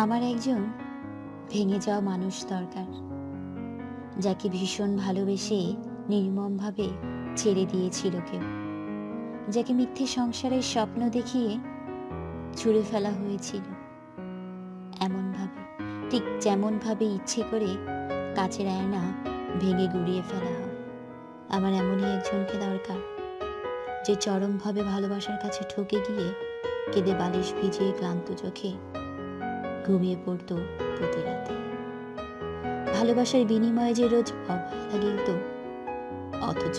আমার একজন ভেঙে যাওয়া মানুষ দরকার, যাকে ভীষণ ভালোবেসে নির্মমভাবে ছেড়ে দিয়েছিল কেউ, যাকে মিথ্যে সংসারের স্বপ্ন দেখিয়ে ছুঁড়ে ফেলা হয়েছিল। এমনভাবে, ঠিক যেমনভাবে ইচ্ছে করে কাছের আয়না ভেঙে গুড়িয়ে ফেলা হয়। আমার এমনই একজনকে দরকার, যে চরমভাবে ভালোবাসার কাছে ঠকে গিয়ে কেঁদে বালিশ ভিজিয়ে ক্লান্ত চোখে ঘুমিয়ে পড়তো প্রতি রাতে। ভালোবাসার বিনিময়ে যে রোজ অবহেলা গিলত অথচ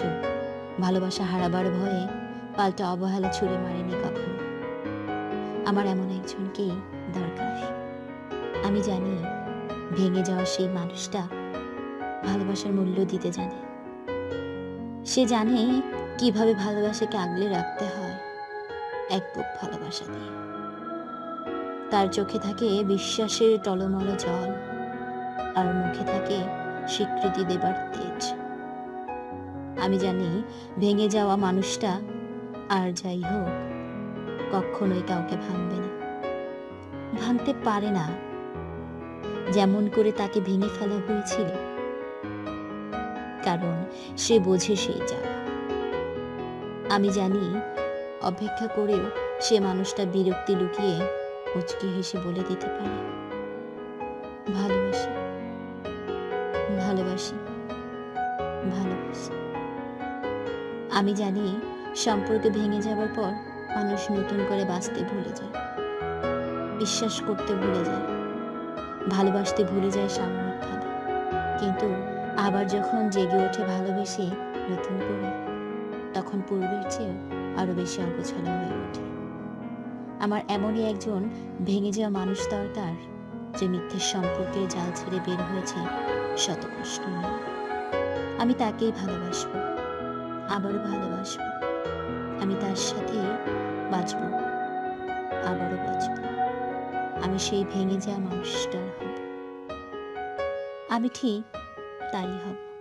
ভালোবাসা হারাবার ভয়ে পাল্টা অবহেলা ছুড়ে মারেনি কখনো। আমার এমন একজনকেই দরকার। আমি জানি ভেঙে যাওয়া সেই মানুষটা ভালোবাসার মূল্য দিতে জানে। সে জানে কীভাবে ভালোবাসাকে আগলে রাখতে হয় এক ভালোবাসা দিয়ে। তার চোখে থাকে বিশ্বাসের টলমল জল, আর মুখে থাকে স্বীকৃতি দেবার তেজ। আমি জানি ভেঙে যাওয়া মানুষটা আর যাই হোক, কখনোই কাউকে ভাঙবে না। ভাঙতে পারে না, যেমন করে তাকে ভেঙে ফেলা হয়েছিল। কারণ সে বোঝে সেই জ্বালা আমি জানি অপেক্ষা করেও সে মানুষটা বিরক্তি লুকিয়ে মুচকি হেসে বলে দিতে পারে। ভালোবাসি। ভালোবাসি। ভালোবাসি। আমি জানি সম্পর্ক ভেঙে যাওয়ার পর মানুষ নতুন করে বাঁচতে ভুলে যায়। বিশ্বাস করতে ভুলে যায়। ভালোবাসতে ভুলে যায় সাময়িকভাবে। কিন্তু আবার যখন জেগে ওঠে ভালোবেসে নতুন করে, তখন পূর্বের চেয়েও আরও বেশি অগোছালো হয়ে ওঠে। আমার এমনই একজন ভেঙে যাওয়া মানুষ দরকার, যে মিথ্যের সম্পর্কে জাল ছেড়ে বের হয়েছে শত কষ্ট আমি তাকেই ভালোবাসবো, আবারও ভালোবাসবো। আমি তার সাথে বাঁচবো, আবারও বাঁচবো। আমি সেই ভেঙে যাওয়া মানুষটার হব। আমি ঠিক তাই হব।